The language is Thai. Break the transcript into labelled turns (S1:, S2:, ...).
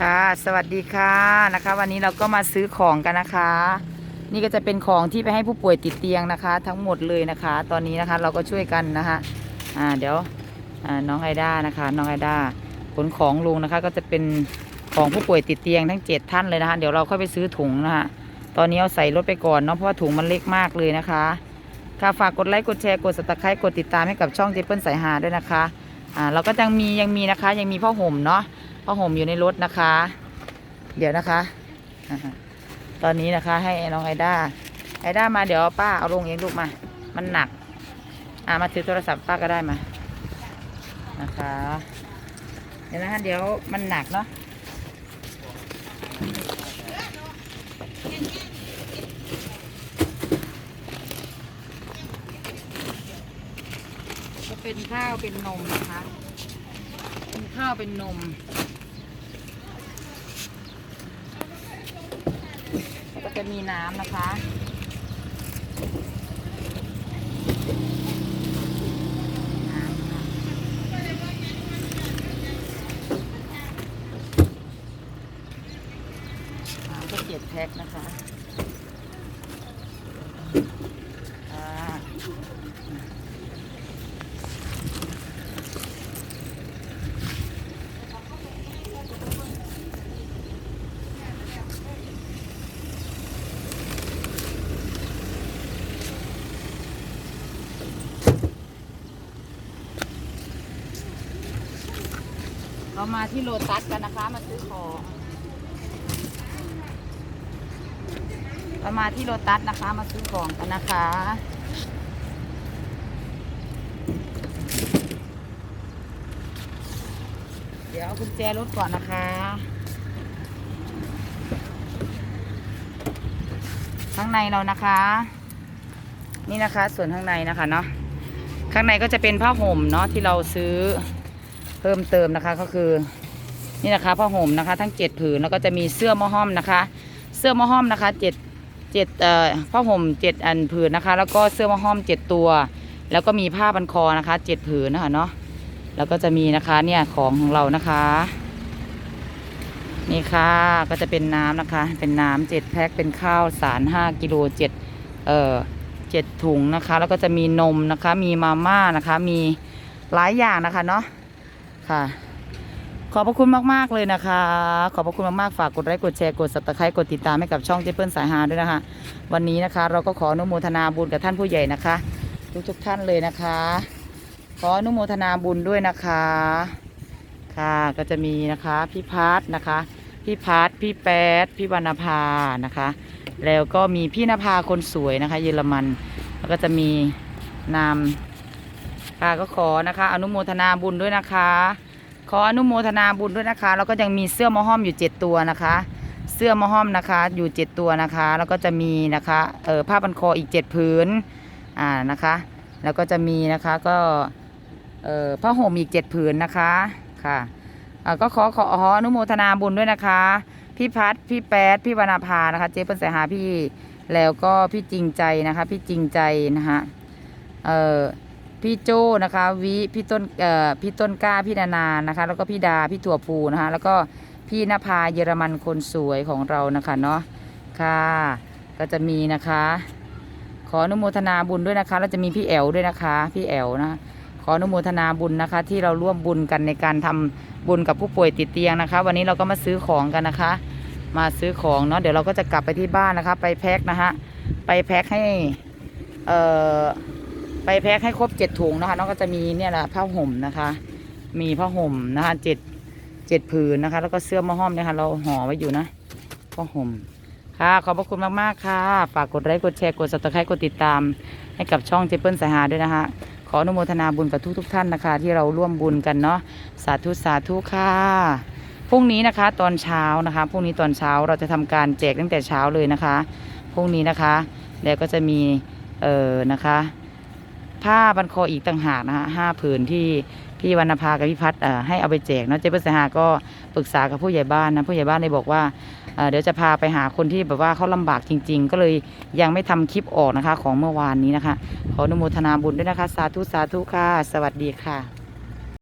S1: ค่ะ สวัสดีค่ะนะคะ วันนี้เราก็มาซื้อของกันนะคะ นี่ก็จะเป็นของที่ไปให้ผู้ป่วยติดเตียงนะคะ ทั้งหมดเลยนะคะ ตอนนี้นะคะเราก็ช่วยกันนะคะอ่าเดี๋ยวอ่าน้องไอด้านะคะน้องไอด้าขนของลุงนะคะ ก็จะเป็นของผู้ป่วยติดเตียงทั้งเจ็ดท่านเลยนะคะเดี๋ยวเราค่อยไปซื้อถุงนะคะตอนนี้เอาใส่รถไปก่อนเนาะเพราะว่าถุงมันเล็กมากเลยนะคะค่ะฝากกดไลค์กดแชร์กดส u b ไคร b e กดติดตามให้กับช่องเจเปิลสายหาด้วยนะคะอ่าเราก็ยังมียังมีนะคะยังมีผ้าห่มเนาะ ผ้าห่มอยู่ในรถนะคะ เดี๋ยวนะคะ ตอนนี้นะคะ ให้น้องไอด้าไอด้ามาเดี๋ยวป้าเอาลงเองลูกมา มันหนัก อ่ามาถือโทรศัพท์ป้าก็ได้มา นะคะ เดี๋ยวนะคะเดี๋ยวมันหนักเนาะจะเป็นข้าวเป็นนมนะคะ เป็นข้าวเป็นนม แล้ว ก็จะมีน้ำนะคะน้ำค่ะน้ำก็เจ็ดแพ็คนะคะ เรามาที่โลตัสกันนะคะ มาซื้อของ เรามาที่โลตัสนะคะ มาซื้อของกันนะคะ เดี๋ยวเอากุญแจรถก่อนนะคะข้างในเรานะคะ นี่นะคะส่วนข้างในนะคะเนาะข้างในก็จะเป็นผ้าห่มเนาะที่เราซื้อ เพิ่มเติมนะคะก็คือนี่นะคะผ้าห่มนะคะ ทั้งเจ็ดผืนแล้วก็จะมีเสื้อมอห้อมนะคะ เสื้อมอห้อมนะคะเจ็ดเจ็ดเอ่อผ้าห่มเจ็ดอันผืนนะคะ แล้วก็เสื้อมอห้อมเจ็ดตัว แล้วก็มีผ้าบันคอนะคะเจ็ดผืนนะคะเนาะแล้วก็จะมีนะคะเนี่ยของของเรานะคะนี่ค่ะก็จะเป็นน้ำนะคะ เป็นน้ำเจ็ดแพ็คเป็นข้าวสารห้ากิโลเจ็ดเอ่อเจ็ดถุงนะคะ แล้วก็จะมีนมนะคะ มีมาม่านะคะ มีหลายอย่างนะคะเนาะ ค่ะ ขอบพระคุณมาก ๆ เลยนะคะ ขอบพระคุณมาก ๆ ฝากกดไลค์กดแชร์กด subscribe กดติดตามให้กับช่องเจเปิลสายฮาด้วยนะคะ วันนี้นะคะ เราก็ขออนุโมทนาบุญกับท่านผู้ใหญ่นะคะ ทุกๆท่านเลยนะคะ ขออนุโมทนาบุญด้วยนะคะ ค่ะก็จะมีนะคะพี่พัทนะคะ พี่พัทพี่แป๊ดพี่วรรณภานะคะ แล้วก็มีพี่นภาคนสวยนะคะ เยอรมัน แล้วก็จะมีนาม ค่ะก็ขอนะคะ อนุโมทนาบุญด้วยนะคะ ขออนุโมทนาบุญด้วยนะคะ แล้วก็ยังมีเสื้อมอห้อมอยู่เจ็ดตัวนะคะ เสื้อมอห้อมนะคะ อยู่เจ็ดตัวนะคะ แล้วก็จะมีนะคะเออผ้าพันคออีกเจ็ดผืนอ่านะคะ แล้วก็จะมีนะคะก็เออผ้าห่มอีกเจ็ดผืนนะคะค่ะอ่าก็ขอขอขออนุโมทนาบุญด้วยนะคะ พี่พัดพี่แป๊ดพี่วรรณภานะคะเจ๊เปิ้ลสายหาพี่แล้วก็พี่จริงใจนะคะ พี่จริงใจนะคะเออ พี่โจ้นะคะวิพี่ต้นเอ่อพี่ต้นกล้าพี่นานานะคะ แล้วก็พี่ดาพี่ถั่วภูนะคะแล้วก็พี่นภาเยอรมันคนสวยของเรานะคะเนาะค่ะก็จะมีนะคะ ขออนุโมทนาบุญด้วยนะคะแล้วจะมีพี่แอวด้วยนะคะ พี่แอวนะขออนุโมทนาบุญนะคะ ที่เราร่วมบุญกันในการทำบุญกับผู้ป่วยติดเตียงนะคะ วันนี้เราก็มาซื้อของกันนะคะ มาซื้อของเนาะเดี๋ยวเราก็จะกลับไปที่บ้านนะคะ ไปแพ็คนะคะไปแพ็คให้เอ่อ ไปแพ็คให้ครบเจ็ดถุงนะคะน้องก็จะมีเนี่ยแหละผ้าห่มนะคะ มีผ้าห่มนะคะเจ็ดเจ็ดผืนนะคะ แล้วก็เสื้อมะห้อมเนี่ยค่ะเราห่อไว้อยู่นะผ้าห่มค่ะขอบพระคุณมากๆค่ะ ฝากกดไลค์กดแชร์กด subscribe กดติดตาม ให้กับช่องเจเปิลสายหาด้วยนะคะ ขออนุโมทนาบุญกับทุกๆทท่านนะคะ ที่เราร่วมบุญกันเนาะสาธุสาธุค่ะพรุ่งนี้นะคะตอนเช้านะคะพรุ่งนี้ตอนเช้าเราจะทำการแจกตั้งแต่เช้าเลยนะคะพรุ่งนี้นะคะ แล้วก็จะมีเอ่อนะคะ ผ้าบันคออีกต่างหากนะฮะห้าผืนที่พี่วรรณภากับพี่พัฒน์ให้เอาไปแจกเนาะเจ๊เปิ้ลสหาก็ปรึกษากับผู้ใหญ่บ้านนะผู้ใหญ่บ้านเลยบอกว่าเเดี๋ยวจะพาไปหาคนที่แบบว่าเขาลำบากจริง ๆ ก็เลยยังไม่ทำคลิปออกนะคะ ของเมื่อวานนี้นะคะ ขออนุโมทนาบุญด้วยนะคะ สาธุสาธุค่ะ สวัสดีค่ะ